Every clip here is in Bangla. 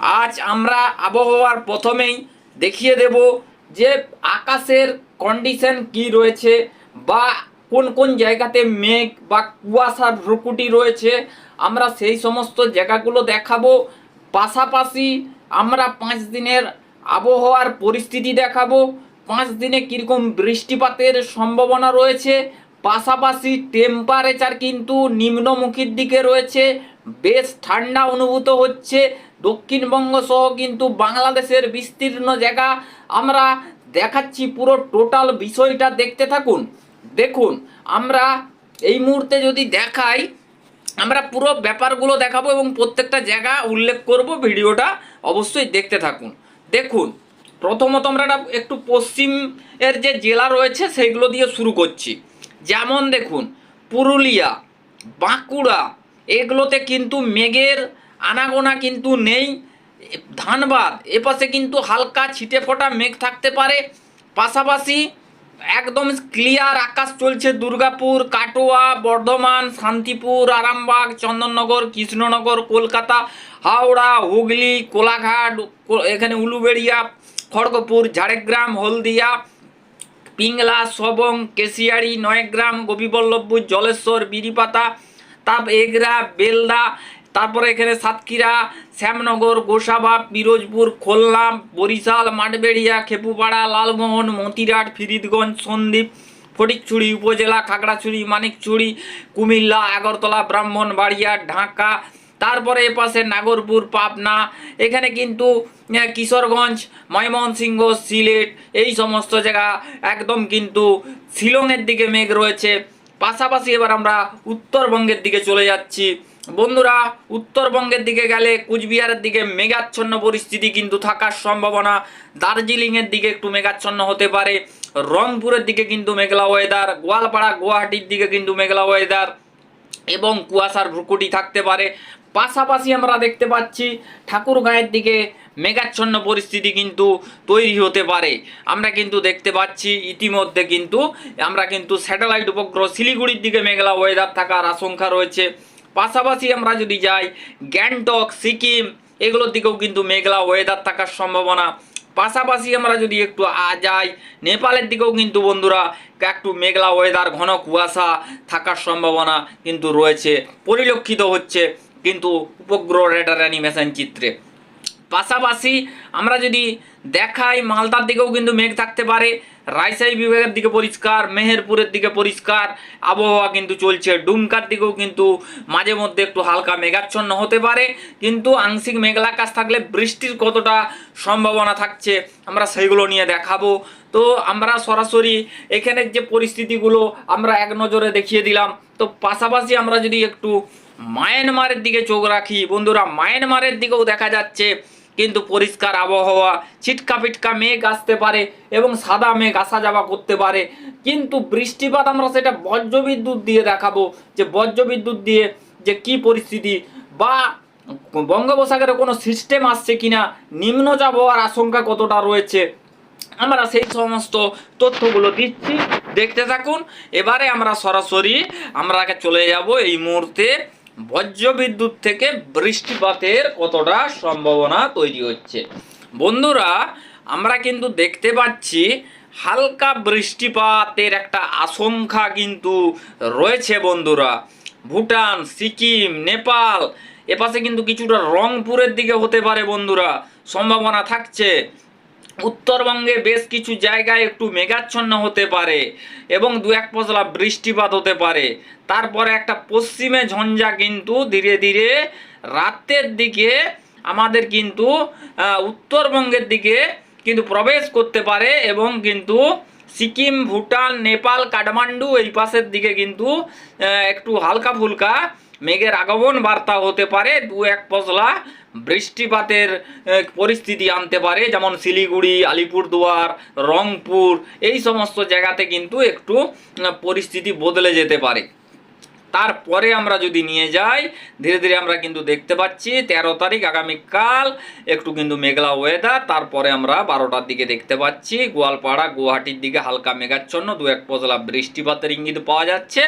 আজ আমরা আবহাওয়ার প্রথমেই দেখিয়ে দেব যে আকাশের কন্ডিশন কি রয়েছে বা কোন কোন জায়গাতে মেঘ বা কুয়াশার ভ্রুকুটি রয়েছে। আমরা সেই সমস্ত জায়গাগুলো দেখাবো। পাশাপাশি আমরা পাঁচ দিনের আবহাওয়ার পরিস্থিতি দেখাবো। পাঁচ দিনে কীরকম বৃষ্টিপাতের সম্ভাবনা রয়েছে। পাশাপাশি টেম্পারেচার কিন্তু নিম্নমুখীর দিকে রয়েছে। বেশ ঠান্ডা অনুভূত হচ্ছে। দক্ষিণবঙ্গ সহ কিন্তু বাংলাদেশের বিস্তীর্ণ জায়গা আমরা দেখাচ্ছি পুরো টোটাল বিষয়টা দেখতে থাকুন। দেখুন, আমরা এই মুহূর্তে যদি দেখাই, আমরা পুরো ব্যাপারগুলো দেখাবো এবং প্রত্যেকটা জায়গা উল্লেখ করব, ভিডিওটা অবশ্যই দেখতে থাকুন। দেখুন, প্রথমত আমরা একটা একটু পশ্চিম এর যে জেলা রয়েছে, সেইগুলো দিয়ে শুরু করছি। যেমন দেখুন, পুরুলিয়া, বাঁকুড়া, এগুলোতে কিন্তু মেঘের আনাগোনা কিন্তু নেই। ধানবাদ, এপাশে কিন্তু হালকা ছিটে ফোটা মেঘ থাকতে পারে। পাশাপাশি একদম ক্লিয়ার আকাশ চলছে দুর্গাপুর, কাটোয়া, বর্ধমান, শান্তিপুর, আরামবাগ, চন্দননগর, কৃষ্ণনগর, কলকাতা, হাওড়া, হুগলি, কোলাঘাট এখানে উলুবেড়িয়া, খড়গপুর, ঝাড়গ্রাম, হলদিয়া, পিংলা, সবং কেশিয়াড়ি নয়গ্রাম, গোপীবল্লভপুর, জলেশ্বর বিড়িপাতা তাপ এগরা বেলদা তারপরে এখানে সাতক্ষীরা, শ্যামনগর, গোসাবা, পিরোজপুর, খুলনা, বরিশাল, মাঠবেড়িয়া, খেপুপাড়া, লালমোহন, মতিরাট, ফিরিদগঞ্জ, সন্দ্বীপ, ফটিকছড়ি উপজেলা, খাগড়াছড়ি, মানিকছড়ি, কুমিল্লা, আগরতলা, ব্রাহ্মণবাড়িয়া, ঢাকা, তারপরে এপাশে নাগরপুর, পাবনা, এখানে কিন্তু কিশোরগঞ্জ, ময়মনসিংহ, সিলেট, এই সমস্ত জায়গা একদম কিন্তু শিলংয়ের দিকে মেঘ রয়েছে। পাশাপাশি এবার আমরা উত্তরবঙ্গের দিকে চলে যাচ্ছি। বন্ধুরা, উত্তরবঙ্গের দিকে গেলে কুচবিহারের দিকে মেঘাচ্ছন্ন পরিস্থিতি কিন্তু থাকার সম্ভাবনা। দার্জিলিংয়ের দিকে একটু মেঘাচ্ছন্ন হতে পারে। রংপুরের দিকে কিন্তু মেঘলা ওয়েদার গোয়ালপাড়া, গুয়াহাটির দিকে কিন্তু মেঘলা ওয়েদার এবং কুয়াশার ভ্রুকুটি থাকতে পারে। পাশাপাশি আমরা দেখতে পাচ্ছি, ঠাকুরগাঁয়ের দিকে মেঘাচ্ছন্ন পরিস্থিতি কিন্তু তৈরি হতে পারে। আমরা কিন্তু দেখতে পাচ্ছি, ইতিমধ্যে কিন্তু আমরা কিন্তু স্যাটেলাইট উপগ্রহ শিলিগুড়ির দিকে মেঘলা ওয়েদার থাকার আশঙ্কা রয়েছে। পাশাপাশি আমরা যদি যাই, গ্যাংটক, সিকিম, এগুলোর দিকেও কিন্তু মেঘলা ওয়েদার থাকার সম্ভাবনা। পাশাপাশি আমরা যদি একটু যাই, নেপালের দিকেও কিন্তু বন্ধুরা, একটু মেঘলা ওয়েদার ঘন কুয়াশা থাকার সম্ভাবনা কিন্তু রয়েছে। পরিলক্ষিত হচ্ছে কিন্তু উপগ্রহ রেডার অ্যানিমেশন চিত্রে। পাশাপাশি আমরা যদি দেখাই মালদার দিকেও কিন্তু মেঘ থাকতে পারে, রাজশাহী বিভাগের দিকে পরিষ্কার, মেহেরপুরের দিকে পরিষ্কার, আবহাওয়া কিন্তু চলছে ডুমকার দিকেও কিন্তু মাঝে মধ্যে একটু হালকা মেঘাচ্ছন্ন হতে পারে, কিন্তু আংশিক মেঘলা আকাশ থাকলে বৃষ্টির কতটা সম্ভাবনা থাকছে আমরা সেইগুলো নিয়ে দেখাবো। তো আমরা সরাসরি এখানের যে পরিস্থিতিগুলো আমরা এক নজরে দেখিয়ে দিলাম। তো পাশাপাশি আমরা যদি একটু মায়ানমারের দিকে চোখ রাখি, বন্ধুরা মায়ানমারের দিকেও দেখা যাচ্ছে কিন্তু পরিষ্কার আবহাওয়া, ছিটকা পিটকা মেঘ আসতে পারে এবং সাদা মেঘ আসা যাওয়া করতে পারে। কিন্তু বৃষ্টিপাত আমরা সেটা বজ্রবিদ্যুৎ দিয়ে দেখাবো যে বজ্রবিদ্যুৎ দিয়ে যে কি পরিস্থিতি বা বঙ্গোপসাগরে কোনো সিস্টেম আসছে কিনা নিম্নচাপ হওয়ার আশঙ্কা কতটা রয়েছে, আমরা সেই সমস্ত তথ্যগুলো দিচ্ছি। দেখতে থাকুন, এবারে আমরা সরাসরি আমরা চলে যাব এই মুহূর্তে বজ্রবিদ্যুৎ থেকে বৃষ্টিপাতের কতটা সম্ভাবনা তৈরি হচ্ছে? বন্ধুরা, আমরা কিন্তু দেখতে পাচ্ছি হালকা বৃষ্টিপাতের একটা আশঙ্কা কিন্তু রয়েছে বন্ধুরা। ভুটান, সিকিম, নেপাল, এপাশে কিন্তু কিছুটা রংপুরের দিকে হতে পারে বন্ধুরা। সম্ভাবনা থাকছে। উত্তরবঙ্গে বেশ কিছু জায়গায় একটু মেঘাচ্ছন্ন হতে পারে এবং দু এক পশলা বৃষ্টিপাত হতে পারে। তারপরে একটা পশ্চিমে ঝঞ্ঝা কিন্তু ধীরে ধীরে রাতের দিকে আমাদের কিন্তু উত্তরবঙ্গের দিকে কিন্তু প্রবেশ করতে পারে এবং কিন্তু সিকিম, ভুটান, নেপাল, কাঠমান্ডু এই পাশের দিকে কিন্তু একটু হালকা ফুলকা মেঘের আগমন বার্তা হতে পারে, দু এক পশলা বৃষ্টিপাতের পরিস্থিতি আনতে পারে, যেমন শিলিগুড়ি, আলিপুরদুয়ার, রংপুর, এই সমস্ত জায়গাতে কিন্তু একটু পরিস্থিতি বদলে যেতে পারে। তারপরে আমরা যদি নিয়ে যাই, ধীরে ধীরে আমরা কিন্তু দেখতে পাচ্ছি, তেরো তারিখ আগামীকাল, একটু কিন্তু মেঘলা ওয়েদার তারপরে আমরা বারোটার দিকে দেখতে পাচ্ছি, গোয়ালপাড়া, গুয়াহাটির দিকে হালকা মেঘাচ্ছন্ন, দু এক পশলা বৃষ্টিপাতের ইঙ্গিত পাওয়া যাচ্ছে।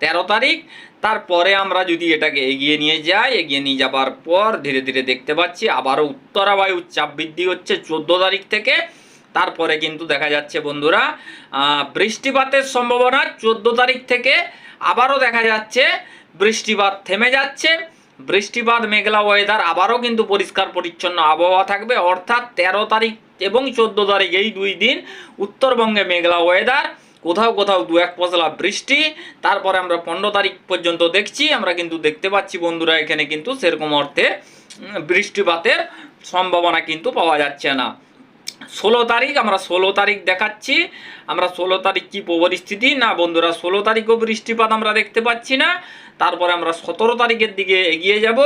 তেরো তারিখ। তারপরে আমরা যদি এটাকে এগিয়ে নিয়ে যাই, এগিয়ে নিয়ে যাবার পর ধীরে ধীরে দেখতে পাচ্ছি আবারও উত্তরা বায়ুর চাপ বৃদ্ধি হচ্ছে চোদ্দ তারিখ থেকে। তারপরে কিন্তু দেখা যাচ্ছে বন্ধুরা বৃষ্টিপাতের সম্ভাবনা চোদ্দ তারিখ থেকে আবারও দেখা যাচ্ছে, বৃষ্টিপাত থেমে যাচ্ছে। বৃষ্টিপাত, মেঘলা ওয়েদার আবারও কিন্তু পরিষ্কার পরিচ্ছন্ন আবহাওয়া থাকবে। অর্থাৎ তেরো তারিখ এবং চোদ্দ তারিখ এই দুই দিন উত্তরবঙ্গে মেঘলা ওয়েদার কোথাও কোথাও দু এক পশলা বৃষ্টি, তারপরে আমরা পনেরো তারিখ পর্যন্ত দেখছি, আমরা কিন্তু দেখতে পাচ্ছি বন্ধুরা এখানে কিন্তু সেরকম অর্থে বৃষ্টিপাতের সম্ভাবনা কিন্তু পাওয়া যাচ্ছে না। ষোলো তারিখ, আমরা ষোলো তারিখ দেখাচ্ছি, আমরা ষোলো তারিখ কি পরিস্থিতি? না বন্ধুরা, ষোলো তারিখও বৃষ্টিপাত আমরা দেখতে পাচ্ছি না। তারপরে আমরা সতেরো তারিখের দিকে এগিয়ে যাব।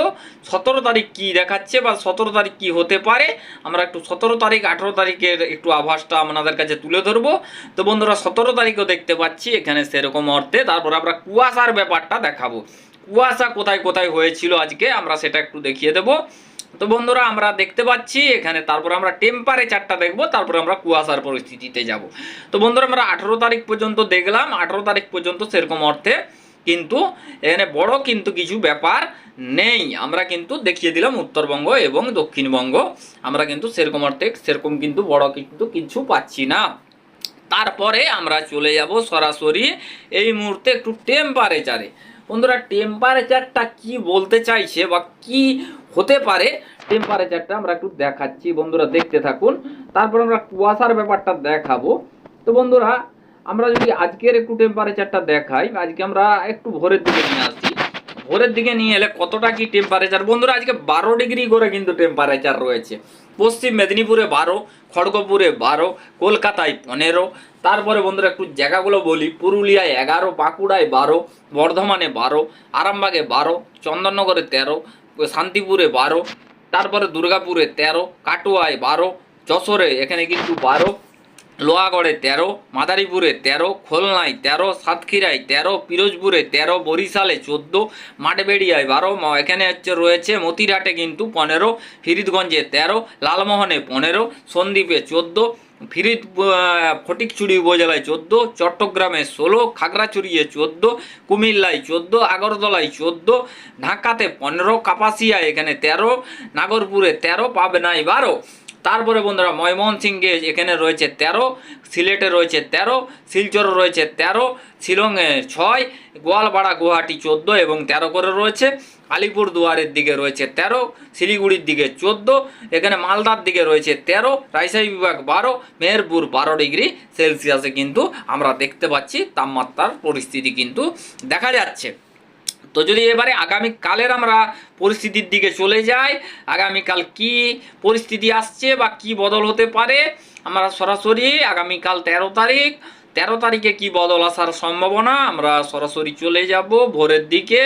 সতেরো তারিখ কি দেখাচ্ছে বা সতেরো তারিখ কি হতে পারে? আমরা একটু সতেরো তারিখ, আঠেরো তারিখের একটু আভাসটা আপনাদের কাছে তুলে ধরবো। তো বন্ধুরা, সতেরো তারিখও দেখতে পাচ্ছি এখানে সেরকম অর্থে। তারপরে আমরা কুয়াশার ব্যাপারটা দেখাবো। কুয়াশা কোথায় কোথায় হয়েছিল আজকে আমরা সেটা একটু দেখিয়ে দেবো। তো বন্ধুরা, আমরা দেখতে পাচ্ছি এখানে তারপর আমরা টেম্পারেচারটা দেখব, তারপরে আমরা কুয়াশার পরিস্থিতিতে যাব। তো বন্ধুরা, আমরা আঠেরো তারিখ পর্যন্ত দেখলাম, আঠেরো তারিখ পর্যন্ত সেরকম অর্থে কিন্তু এখানে বড় কিন্তু কিছু ব্যাপার নেই। আমরা কিন্তু দেখিয়ে দিলাম উত্তরবঙ্গ এবং দক্ষিণবঙ্গ। আমরা কিন্তু সেরকম অর্থে সেরকম কিন্তু বড় কিন্তু কিছু পাচ্ছি না। তারপরে আমরা চলে যাব সরাসরি এই মুহূর্তে একটু টেম্পারেচারে বন্ধুরা টেম্পারেচারটা কি বলতে চাইছে বা কি হতে পারে? টেম্পারেচারটা আমরা একটু দেখাচ্ছি। বন্ধুরা, দেখতে থাকুন। তারপর আমরা কুয়াশার ব্যাপারটা দেখাবো। তো বন্ধুরা আমরা যদি আজকের একটু টেম্পারেচারটা দেখাই, আজকে আমরা একটু ভোরের দিকে নিয়ে আসছি। ভোরের দিকে নিয়ে এলে কতটা কি টেম্পারেচার বন্ধুরা, আজকে বারো ডিগ্রি করে কিন্তু টেম্পারেচার রয়েছে। পশ্চিম মেদিনীপুরে বারো, খড়গপুরে বারো, কলকাতায় পনেরো। তারপরে বন্ধুরা, একটু জায়গাগুলো বলি। পুরুলিয়ায় এগারো, বাঁকুড়ায় বারো, বর্ধমানে বারো, আরামবাগে বারো, চন্দননগরে তেরো, শান্তিপুরে বারো, তারপরে দুর্গাপুরে তেরো, কাটোয়ায় বারো, যশোরে এখানে কিন্তু বারো লোহাগড়ে তেরো, মাদারীপুরে তেরো, খুলনায় তেরো, সাতক্ষীরায় তেরো, পিরোজপুরে তেরো, বরিশালে চোদ্দ, মাঠবেড়িয়ায় বারো এখানে হচ্ছে রয়েছে মতিরাটে কিন্তু পনেরো ফিরিদগঞ্জে তেরো, লালমোহনে পনেরো, সন্দ্বীপে চোদ্দ ফিরিদ ফটিকচুড়ি উপজেলায় চোদ্দ, চট্টগ্রামে ষোলো, খাগড়াছড়িয়ে চোদ্দ, কুমিল্লায় চোদ্দ, আগরতলায় চোদ্দ, ঢাকাতে পনেরো, কাপাসিয়ায় এখানে তেরো, নাগরপুরে তেরো, পাবনায় বারো। তারপরে বন্ধুরা ময়মনসিংহে এখানে রয়েছে তেরো, সিলেটে রয়েছে তেরো, শিলচরে রয়েছে তেরো, শিলংয়ে ছয়, গোয়ালপাড়া গুয়াহাটি চোদ্দ এবং তেরো করে রয়েছে। আলিপুর দুয়ারের দিকে রয়েছে তেরো, শিলিগুড়ির দিকে চোদ্দ, এখানে মালদার দিকে রয়েছে তেরো, রাজশাহী বিভাগ বারো, মেহেরপুর বারো ডিগ্রি সেলসিয়াসে কিন্তু আমরা দেখতে পাচ্ছি তাপমাত্রার পরিস্থিতি কিন্তু দেখা যাচ্ছে। তো যদি এবারে আগামীকালের আমরা পরিস্থিতির দিকে চলে যাই, আগামীকাল কি পরিস্থিতি আসছে বা কি বদল হতে পারে, আমরা সরাসরি আগামীকাল তেরো তারিখ, তেরো তারিখে কি বদল আসার সম্ভাবনা, আমরা সরাসরি চলে যাব ভোরের দিকে।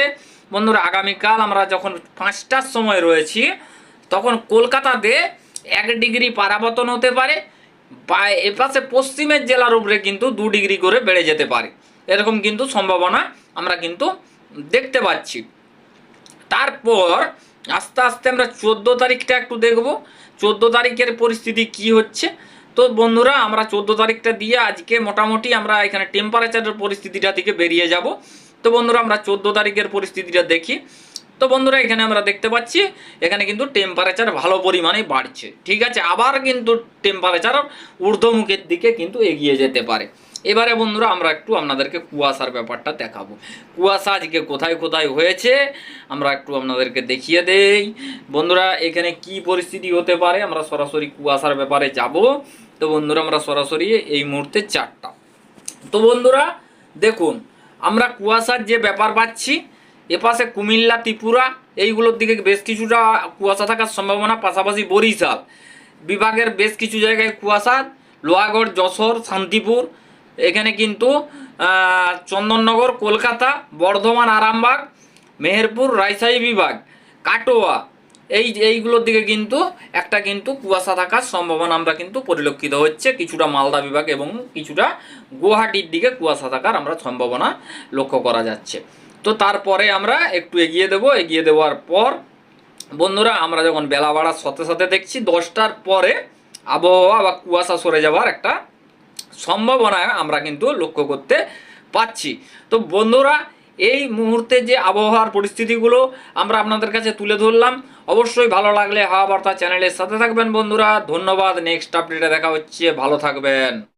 বন্ধুরা, আগামীকাল আমরা যখন পাঁচটার সময় রয়েছি, তখন কলকাতাতে এক ডিগ্রি পারাবতন হতে পারে, বা এপাশে পশ্চিমের জেলার উপরে কিন্তু দু ডিগ্রি করে বেড়ে যেতে পারে। এরকম কিন্তু সম্ভাবনা আমরা কিন্তু দেখতে পাচ্ছি। তারপর আস্তে আস্তে আমরা চোদ্দ তারিখটা একটু দেখব। চোদ্দ তারিখের পরিস্থিতি কি হচ্ছে? তো বন্ধুরা, আমরা চোদ্দ তারিখটা দিয়ে আজকে মোটামুটি আমরা এখানে টেম্পারেচারের পরিস্থিতিটা থেকে বেরিয়ে যাব। তো বন্ধুরা, আমরা চোদ্দ তারিখের পরিস্থিতিটা দেখি। তো বন্ধুরা, এখানে আমরা দেখতে পাচ্ছি, এখানে কিন্তু টেম্পারেচার ভালো পরিমাণে বাড়ছে। ঠিক আছে, আবার কিন্তু টেম্পারেচার ঊর্ধ্বমুখের দিকে কিন্তু এগিয়ে যেতে পারে। এবারে বন্ধুরা আমরা একটু আপনাদেরকে কুয়াশার ব্যাপারটা দেখাবো। কুয়াশা আজকে কোথায় কোথায় হয়েছে, আমরা একটু আপনাদেরকে দেখিয়ে দেই। বন্ধুরা, এখানে কি পরিস্থিতি হতে পারে, আমরা সরাসরি কুয়াশার ব্যাপারে যাব। তো বন্ধুরা, আমরা সরাসরি এই মুহূর্তে চারটা। তো বন্ধুরা, দেখুন, আমরা কুয়াশার যে ব্যাপার পাচ্ছি, এপাশে কুমিল্লা, ত্রিপুরা, এইগুলোর দিকে বেশ কিছুটা কুয়াশা থাকার সম্ভাবনা, পাশাপাশি বরিশাল। বিভাগের বেশ কিছু জায়গায় কুয়াশা, লোহাগড়, যশোর, শান্তিপুর এখানে কিন্তু চন্দননগর, কলকাতা, বর্ধমান, আরামবাগ, মেহেরপুর, রাজশাহী বিভাগ, কাটোয়া, এই, এইগুলোর দিকে কিন্তু, একটা কিন্তু কুয়াশা থাকার সম্ভাবনা আমরা কিন্তু পরিলক্ষিত হচ্ছে। কিছুটা মালদা বিভাগ এবং কিছুটা গুয়াহাটির দিকে কুয়াশা থাকার আমরা সম্ভাবনা লক্ষ্য করা যাচ্ছে। তো তারপরে আমরা একটু এগিয়ে দেব। এগিয়ে দেওয়ার পর, বন্ধুরা, আমরা যখন বেলা বাড়ার সাথে সাথে দেখছি, দশটার পরে আবহাওয়া বা কুয়াশা সরে যাওয়ার একটা সম্ভাবনা আমরা কিন্তু লক্ষ্য করতে পাচ্ছি। তো বন্ধুরা, এই মুহূর্তে যে আবহাওয়ার পরিস্থিতিগুলো আমরা আপনাদের কাছে তুলে ধরলাম, অবশ্যই ভালো লাগলে হাওয়া বার্তা চ্যানেলের সাথে থাকবেন বন্ধুরা। ধন্যবাদ, নেক্সট আপডেটে দেখা হচ্ছে। ভালো থাকবেন।